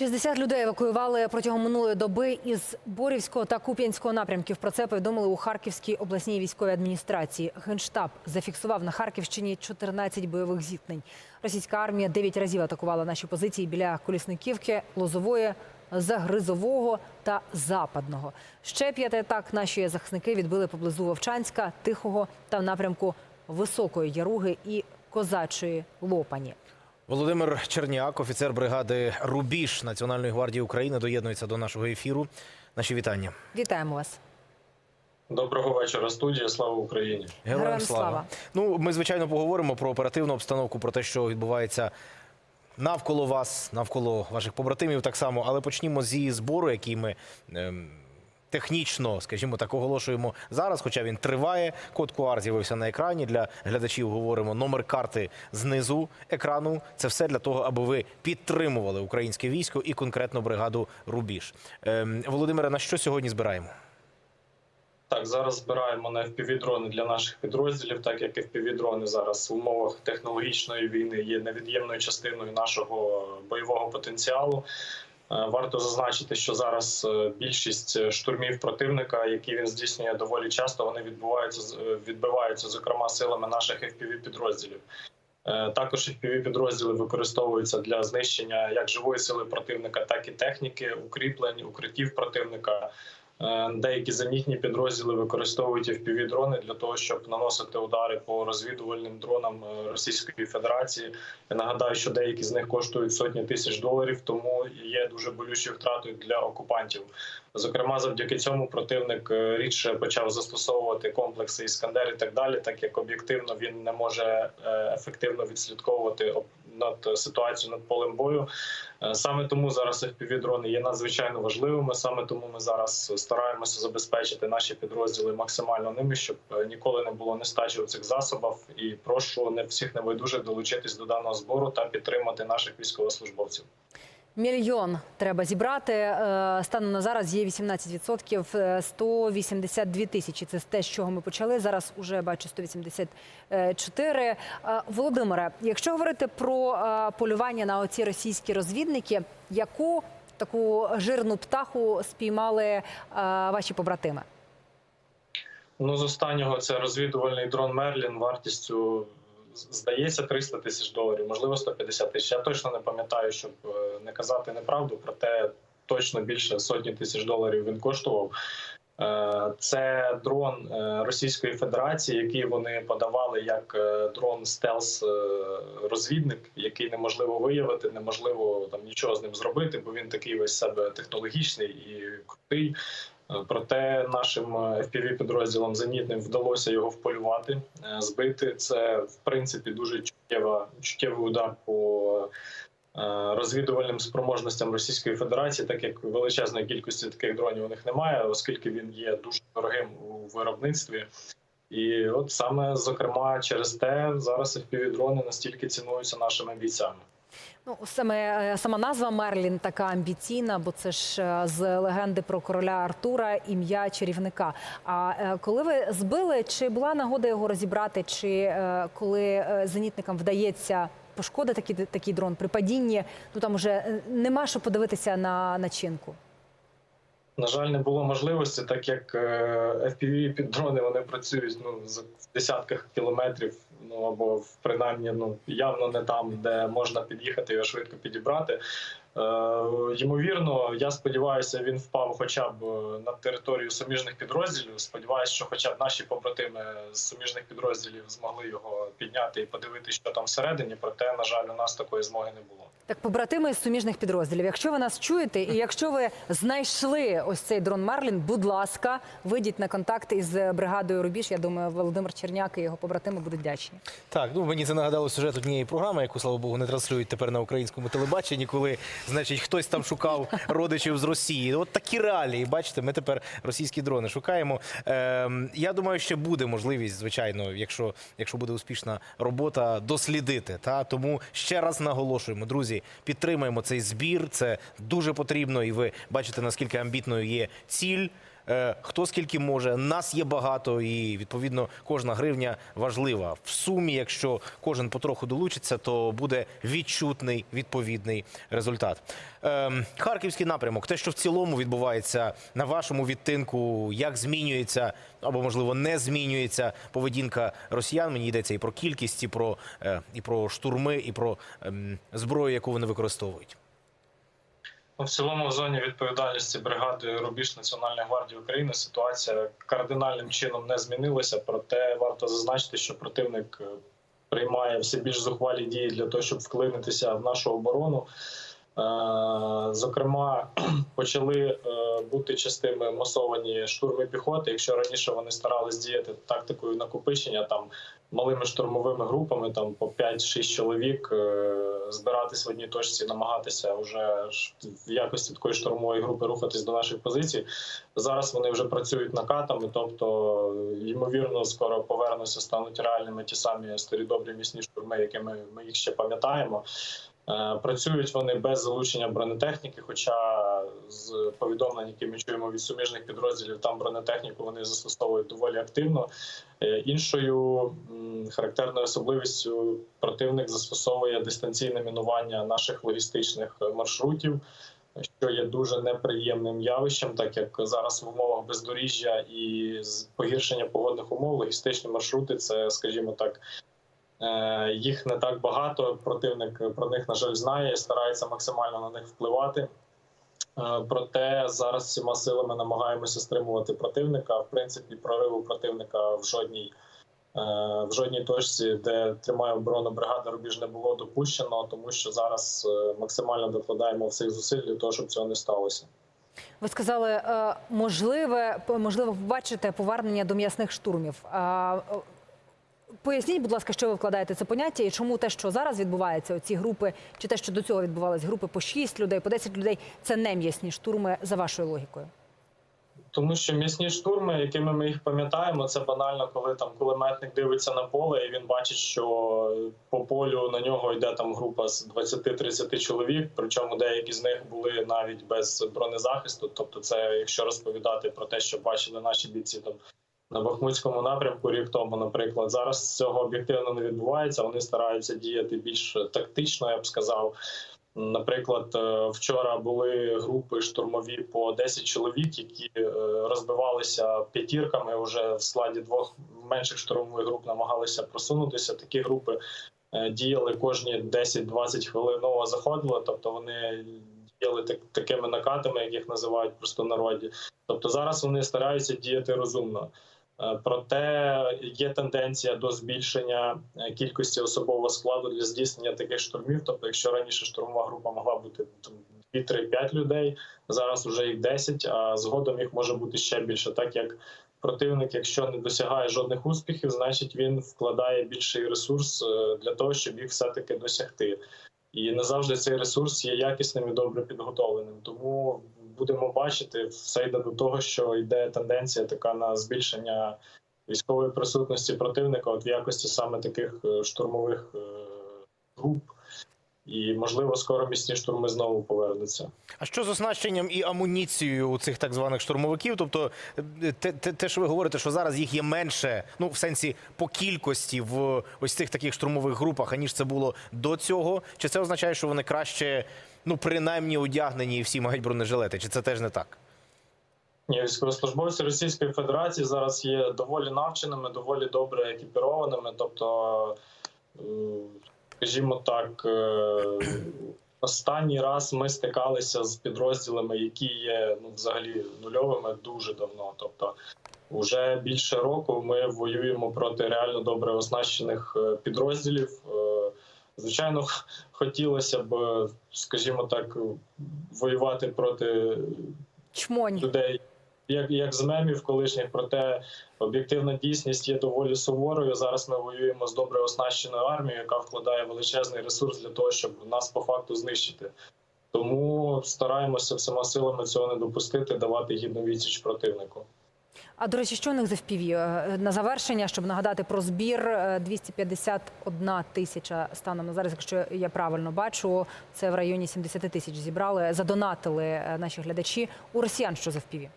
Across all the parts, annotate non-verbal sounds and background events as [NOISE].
60 людей евакуювали протягом минулої доби із Борівського та Куп'янського напрямків. Про це повідомили у Харківській обласній військовій адміністрації. Генштаб зафіксував на Харківщині 14 бойових зіткнень. Російська армія 9 разів атакувала наші позиції біля Колісниківки, Лозової, Загризового та Западного. Ще п'яти атак наші захисники відбили поблизу Вовчанська, Тихого та в напрямку Високої Яруги і Козачої Лопані. Володимир Черняк, офіцер бригади Рубіж Національної гвардії України, доєднується до нашого ефіру. Наші вітання. Вітаємо вас. Доброго вечора, студія. Слава Україні. Героям слава. Ну, ми звичайно поговоримо про оперативну обстановку, про те, що відбувається навколо вас, навколо ваших побратимів, так само. Але почнімо зі збору, який ми. ем, Технічно, скажімо так, оголошуємо зараз, хоча він триває. Код QR з'явився на екрані. Для глядачів говоримо номер карти знизу екрану. Це все для того, аби ви підтримували українське військо і конкретно бригаду Рубіж. Ем, Володимире, на що сьогодні збираємо? Так, зараз збираємо на FPV-дрони для наших підрозділів, так як FPV-дрони зараз в умовах технологічної війни є невід'ємною частиною нашого бойового потенціалу. Е, Варто зазначити, що зараз е, більшість штурмів противника, які він здійснює доволі часто, вони відбуваються е, відбиваються зокрема силами наших fpv підрозділів. Е, Також fpv підрозділи використовуються для знищення як живої сили противника, так і техніки, укріплень, укриттів противника. Е, Деякі зенітні підрозділи використовують fpv дрони для того, щоб наносити удари по розвідувальним дронам е, Російської Федерації. Я нагадаю, що деякі з них коштують сотні тисяч доларів, тому є дуже болючою втратою для окупантів. Зокрема, завдяки цьому противник е, рідше почав застосовувати комплекси Іскандер і так далі, так як об'єктивно він не може ефективно відслідковувати над ситуацією над полем бою. Е, Саме тому зараз FPV-дрони є надзвичайно важливими. Саме тому ми зараз стараємося забезпечити наші підрозділи максимально ними, щоб е, ніколи не було нестачі у цих засобах. І прошу не всіх небайдужих долучитись до даного збору та підтримати наших військовослужбовців. Мільйон треба зібрати. Е, Станом на зараз є 18%, е, 182 тисячі. Це те, з чого ми почали. Зараз уже бачу 184. Е, Володимире, якщо говорити про е, полювання на оці російські розвідники, яку таку жирну птаху спіймали е, ваші побратими? Ну, з останнього це розвідувальний дрон Мерлін вартістю здається 300 тисяч доларів, можливо 150 тисяч. Я точно не пам'ятаю, щоб е, не казати неправду, проте точно більше сотні тисяч доларів він коштував. Е, Це дрон е, Російської Федерації, який вони подавали як дрон стелс розвідник, який неможливо виявити, неможливо там нічого з ним зробити, бо він такий весь себе технологічний і крутий. Е, Проте нашим fpv підрозділам зенітним вдалося його вполювати, е, збити. Це в принципі дуже чуттєва чуттєвий удар по е, розвідувальним спроможностям Російської Федерації, так як величезної кількості таких дронів у них немає, оскільки він є дуже дорогим у виробництві. І от саме зокрема через те зараз fpv дрони настільки цінуються нашими бійцями. Ну, саме е, сама назва Мерлін така амбіційна, бо це ж е, з легенди про короля Артура ім'я чарівника. А е, коли ви збили, чи була нагода його розібрати, чи коли зенітникам вдається пошкодити такий, такий дрон при падінні, ну там уже нема що подивитися на начинку. На жаль, не було можливості, так як fpv під дрони вони працюють ну в десятках кілометрів, ну або принаймні ну явно не там, де можна під'їхати його швидко підібрати. Е, ймовірно, я сподіваюся, він впав хоча б е, на територію суміжних підрозділів. Сподіваюся, що хоча б наші побратими з суміжних підрозділів змогли його підняти і подивитися, що там всередині. Проте, на жаль, у нас такої змоги не було. Так, побратими з суміжних підрозділів. Якщо ви нас чуєте, і якщо ви знайшли ось цей дрон Мерлін, будь ласка, вийдіть на контакт із бригадою Рубіж. Я думаю, Володимир Черняк і його побратими будуть вдячні. Так, ну мені це нагадало сюжет однієї програми, яку слава Богу не транслюють тепер на українському телебаченні, коли значить хтось там шукав [LAUGHS] родичів з Росії. От такі реалії. Бачите, ми тепер російські дрони шукаємо. Ем, я думаю, ще буде можливість, звичайно, якщо, якщо буде успішна робота, дослідити. Та тому ще раз наголошуємо, друзі, підтримаємо цей збір. Це дуже потрібно, і ви бачите наскільки амбітною є ціль. Е, Хто скільки може, нас є багато, і відповідно кожна гривня важлива. В сумі, якщо кожен потроху долучиться, то буде відчутний відповідний результат. Ем, Харківський напрямок, те, що в цілому відбувається на вашому відтинку, як змінюється або можливо не змінюється поведінка росіян. Мені йдеться і про кількість, і про, е, і про штурми, і про ем, зброю, яку вони використовують. В цілому в зоні відповідальності бригади Рубіж Національної гвардії України ситуація кардинальним чином не змінилася. Проте варто зазначити, що противник е, приймає все більш зухвалі дії для того, щоб вклинитися в нашу оборону. Е, Зокрема, [CLEARS THROAT] почали е, бути частими масовані штурми піхоти. Якщо раніше вони старались діяти тактикою накопичення, там малими штурмовими групами, там по 5-6 чоловік, е, збиратись в одній точці, намагатися вже в якості такої штурмової групи рухатись до наших позицій. Зараз вони вже працюють накатами, тобто ймовірно, скоро повернуться, стануть реальними ті самі старі добрі міцні штурми, якими ми їх ще пам'ятаємо. Е, Працюють вони без залучення бронетехніки, хоча з повідомлень, які ми чуємо від суміжних підрозділів, там бронетехніку вони застосовують доволі активно. Е, Іншою характерною особливістю противник застосовує дистанційне мінування наших логістичних маршрутів, що є дуже неприємним явищем, так як зараз в умовах бездоріжжя і погіршення погодних умов логістичні маршрути це, скажімо так. Е, Їх не так багато. Противник про них, на жаль, знає, старається максимально на них впливати. Е, Проте зараз всіма силами намагаємося стримувати противника. В принципі, прориву противника в жодній е, в жодній точці, де тримає оборону бригада рубіж, не було допущено, тому що зараз максимально докладаємо всіх зусиль для того, щоб цього не сталося. Ви сказали, можливе, можливо, побачите повернення до м'ясних штурмів. Поясніть, будь ласка, що ви вкладаєте це поняття і чому те, що зараз відбувається, оці групи, чи те, що до цього відбувалися групи по 6 людей, по 10 людей, це не м'ясні штурми за вашою логікою. Тому що м'ясні штурми, якими ми їх пам'ятаємо, це банально, коли там кулеметник дивиться на поле, і він бачить, що по полю на нього йде там група з 20-30 чоловік. Причому деякі з них були навіть без бронезахисту. Тобто, це якщо розповідати про те, що бачили наші бійці там на Бахмутському напрямку рік тому, наприклад, зараз цього об'єктивно не відбувається. Вони стараються діяти більш тактично, я б сказав. Наприклад, е, вчора були групи штурмові по 10 чоловік, які е, розбивалися п'ятірками. Вже в складі двох менших штурмових груп намагалися просунутися. Такі групи е, діяли кожні 10-20 хвилин ново заходили. Тобто вони діяли так, такими накатами, як їх називають просто народі. Тобто зараз вони стараються діяти розумно. Е, Проте є тенденція до збільшення е, кількості особового складу для здійснення таких штурмів. Тобто, якщо раніше штурмова група могла бути там, 2-3-5 людей, зараз вже їх 10, а згодом їх може бути ще більше, так як противник, якщо не досягає жодних успіхів, значить він вкладає більший ресурс е, для того, щоб їх все-таки досягти. І не завжди цей ресурс є якісним і добре підготовленим. Тому будемо бачити, все йде до того, що йде тенденція така на збільшення військової присутності противника, от в якості саме таких е, штурмових е, груп. І можливо, скоро місні штурми знову повернуться. А що з оснащенням і амуніцією у цих так званих штурмовиків? Тобто, е, те, те, те, що ви говорите, що зараз їх є менше, ну в сенсі по кількості в ось цих таких штурмових групах, аніж це було до цього. Чи це означає, що вони краще, ну принаймні одягнені і всі мають бронежилети? Чи це теж не так? Ні, військовослужбовці Російської Федерації зараз є доволі навченими, доволі добре екіпірованими. Тобто, е, скажімо так, е, останній раз ми стикалися з підрозділами, які є ну, взагалі нульовими дуже давно. Тобто, вже більше року ми воюємо проти реально добре оснащених е, підрозділів. Звичайно, хотілося б, скажімо так, воювати проти Чмонь. людей, як, як з мемів колишніх, проте об'єктивна дійсність є доволі суворою. Зараз ми воюємо з добре оснащеною армією, яка вкладає величезний ресурс для того, щоб нас по факту знищити. Тому стараємося всіма силами цього не допустити, давати гідну відсіч противнику. А до речі, що у них за FPV? Е, На завершення, щоб нагадати про збір, е, 251 тисяча станом на зараз, якщо я правильно бачу, це в районі 70 тисяч зібрали, задонатили е, наші глядачі. У росіян що за FPV?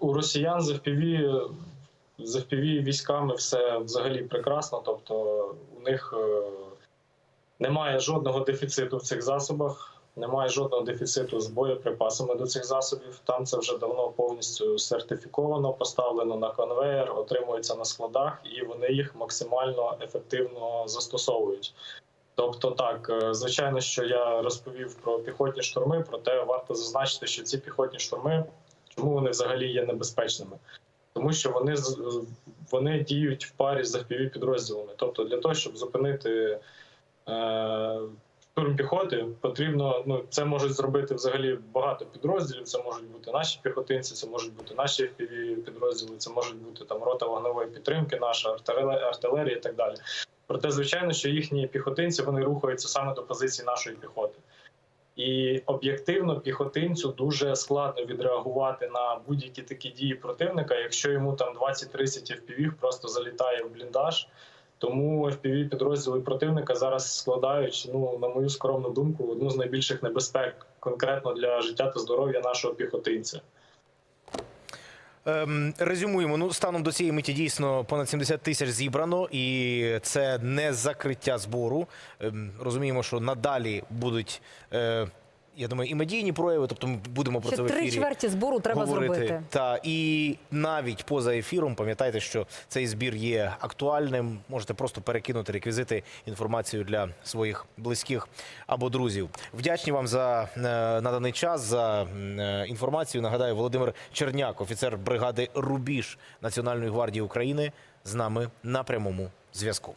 У росіян з FPV, з FPV військами все взагалі прекрасно. Тобто у них е, немає жодного дефіциту в цих засобах, немає жодного дефіциту з боєприпасами до цих засобів. Там це вже давно повністю сертифіковано, поставлено на конвейер, отримується на складах, і вони їх максимально ефективно застосовують. Тобто, так, е, звичайно, що я розповів про піхотні штурми, проте варто зазначити, що ці піхотні штурми, чому вони взагалі є небезпечними? Тому що вони з- вони діють в парі з fpv підрозділами. Тобто, для того, щоб зупинити е, штурм піхоти, потрібно ну це можуть зробити взагалі багато підрозділів. Це можуть бути наші піхотинці, це можуть бути наші підрозділи, це можуть бути там рота вогневої підтримки, наша артилерія, і так далі. Проте, звичайно, що їхні піхотинці вони рухаються саме до позиції нашої піхоти. І об'єктивно піхотинцю дуже складно відреагувати на будь-які такі дії противника, якщо йому там 20-30 FPV просто залітає в бліндаж. Тому FPV підрозділи противника зараз складають, ну на мою скромну думку, одну з найбільших небезпек конкретно для життя та здоров'я нашого піхотинця. Ем, резюмуємо. Ну, станом до цієї миті дійсно понад 70 тисяч зібрано, і це не закриття збору. Ем, розуміємо, що надалі будуть. Я думаю, і медійні прояви, тобто ми будемо про Ще це в три чверті збору треба говорити. зробити. Та і навіть поза ефіром пам'ятайте, що цей збір є актуальним. Можете просто перекинути реквізити інформацію для своїх близьких або друзів. Вдячні вам за е, наданий час за е, інформацію. Нагадаю, Володимир Черняк, офіцер бригади Рубіж Національної гвардії України, з нами на прямому зв'язку.